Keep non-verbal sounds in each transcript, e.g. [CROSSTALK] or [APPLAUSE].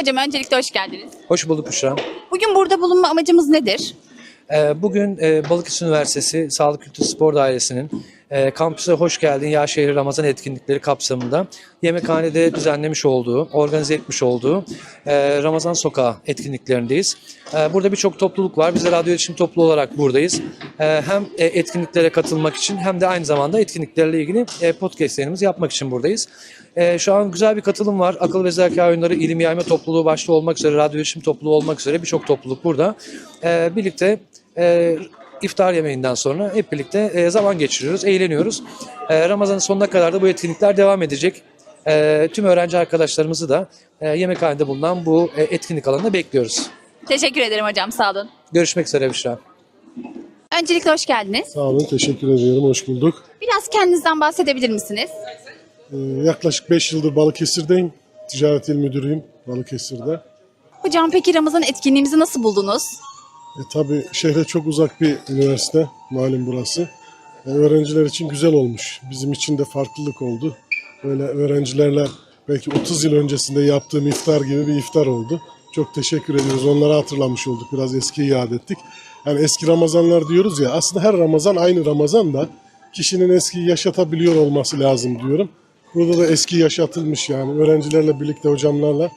Hocam öncelikle hoş geldiniz. Hoş bulduk Büşra. Bugün burada bulunma amacımız nedir? Ee, Bugün e, Balıkesir Üniversitesi Sağlık Kültür Spor Dairesi'nin e, kampüse hoş geldin Yağşehir Ramazan etkinlikleri kapsamında yemekhanede düzenlemiş olduğu, organize etmiş olduğu e, Ramazan Sokağı etkinliklerindeyiz. E, Burada birçok topluluk var. Biz de radyo iletişim topluluğu olarak buradayız. E, Hem e, etkinliklere katılmak için hem de aynı zamanda etkinliklerle ilgili e, podcastlerimizi yapmak için buradayız. E, Şu an güzel bir katılım var. Akıl ve zeka oyunları, ilim yayma topluluğu başta olmak üzere, radyo iletişim topluluğu olmak üzere birçok topluluk burada. E, Birlikte e, iftar yemeğinden sonra hep birlikte e, zaman geçiriyoruz, eğleniyoruz. E, Ramazan'ın sonuna kadar da bu etkinlikler devam edecek. E, tüm öğrenci arkadaşlarımızı da e, yemekhanede bulunan bu e, etkinlik alanında bekliyoruz. Teşekkür ederim hocam sağ olun. Görüşmek üzere Büşra. Öncelikle hoş geldiniz. Sağ olun, teşekkür ediyorum. Hoş bulduk. Biraz kendinizden bahsedebilir misiniz? Ee, yaklaşık 5 yıldır Balıkesir'deyim. Ticaret İl Müdürüyüm Balıkesir'de. Hocam peki Ramazan etkinliğimizi nasıl buldunuz? E, tabii şehre çok uzak bir üniversite, malum burası. E, öğrenciler için güzel olmuş. Bizim için de farklılık oldu. Böyle öğrencilerle belki 30 yıl öncesinde yaptığım iftar gibi bir iftar oldu. Çok teşekkür ediyoruz. Onları hatırlamış olduk. Biraz eskiyi yad ettik. Yani eski Ramazanlar diyoruz ya. Aslında her Ramazan aynı Ramazan da kişinin eskiyi yaşatabiliyor olması lazım diyorum. Burada da eski yaşatılmış yani. Öğrencilerle birlikte hocamlarla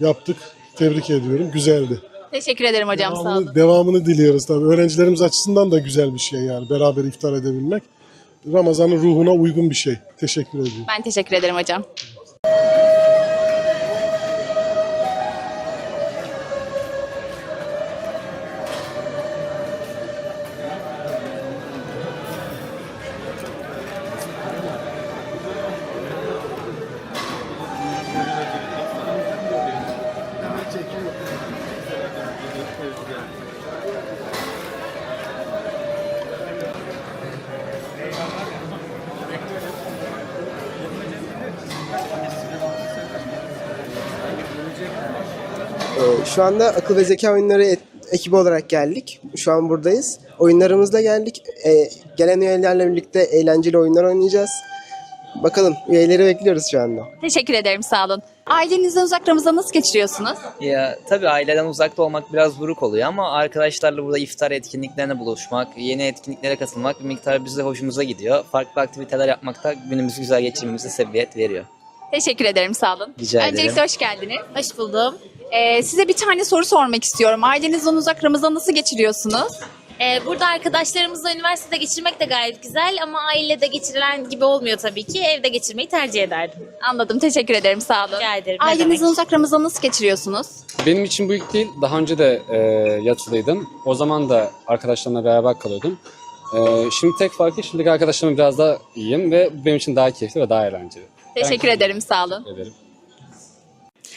yaptık. Tebrik ediyorum. Güzeldi. Teşekkür ederim hocam sağ olun. Devamını, devamını diliyoruz tabii. Öğrencilerimiz açısından da güzel bir şey yani. Beraber iftar edebilmek. Ramazan'ın ruhuna uygun bir şey. Teşekkür ediyorum. Ben teşekkür ederim hocam. Şu anda akıl ve zeka oyunları et- ekibi olarak geldik. Şu an buradayız. Oyunlarımızla geldik. Ee, gelen üyelerle birlikte eğlenceli oyunlar oynayacağız. Bakalım üyeleri bekliyoruz şu anda. Teşekkür ederim sağ olun. Ailenizden uzak Ramazan nasıl geçiriyorsunuz? Ya tabii aileden uzakta olmak biraz buruk oluyor ama arkadaşlarla burada iftar etkinliklerine buluşmak, yeni etkinliklere katılmak bir miktar bize hoşumuza gidiyor. Farklı aktiviteler yapmak da günümüzü güzel geçirmemize sebebiyet veriyor. Teşekkür ederim sağ olun. Rica ederim. Öncelikle hoş geldiniz. Hoş buldum. Size bir tane soru sormak istiyorum. Ailenizden uzak Ramazan nasıl geçiriyorsunuz? Ee, burada arkadaşlarımızla üniversitede geçirmek de gayet güzel ama ailede geçirilen gibi olmuyor tabii ki. Evde geçirmeyi tercih ederdim. Anladım. Teşekkür ederim. Sağ olun. Rica ederim, ne Ailenizden demek. uzak Ramazan nasıl geçiriyorsunuz? Benim için bu ilk değil. Daha önce de e, yatılıydım. O zaman da arkadaşlarımla beraber kalıyordum. E, şimdi tek farkı şimdiki arkadaşlarımla biraz daha iyiyim ve benim için daha keyifli ve daha eğlenceli. Teşekkür ederim. Sağ olun. Ederim.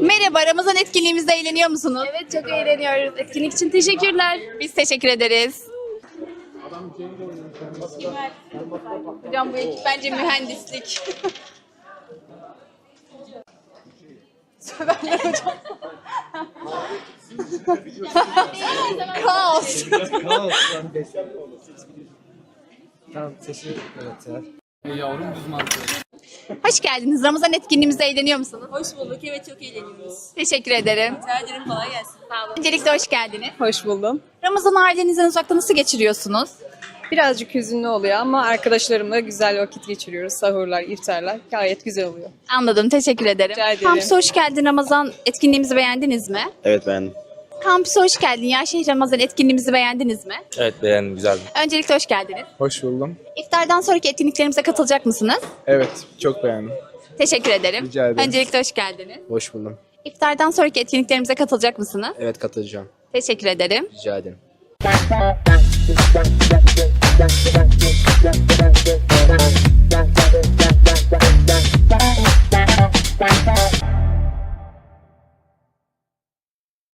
Merhaba, Ramazan etkinliğimizde eğleniyor musunuz? Evet çok eğleniyoruz. Etkinlik için teşekkürler. Biz teşekkür ederiz. Hocam bu ekip bence mühendislik. [LAUGHS] Söverler hocam. Kaos. Tamam, sesi evet ya. Hoş geldiniz. Ramazan etkinliğimizde eğleniyor musunuz? Hoş bulduk. Evet çok eğleniyoruz. Teşekkür ederim. Rica ederim. Kolay gelsin. Sağ olun. Öncelikle hoş geldiniz. Hoş buldum. Ramazan ailenizden uzakta nasıl geçiriyorsunuz? Birazcık hüzünlü oluyor ama arkadaşlarımla güzel vakit geçiriyoruz. Sahurlar, iftarlar gayet güzel oluyor. Anladım. Teşekkür ederim. Rica ederim. Kampüse hoş geldin Ramazan etkinliğimizi beğendiniz mi? Evet beğendim. Kampüse hoş geldin. Yağşehir Ramazan etkinliğimizi beğendiniz mi? Evet beğendim güzeldi. Öncelikle hoş geldiniz. Hoş buldum. İftardan sonraki etkinliklerimize katılacak mısınız? Evet çok beğendim. Teşekkür ederim. Rica ederim. Öncelikle hoş geldiniz. Hoş buldum. İftardan sonraki etkinliklerimize katılacak mısınız? Evet katılacağım. Teşekkür ederim. Rica ederim.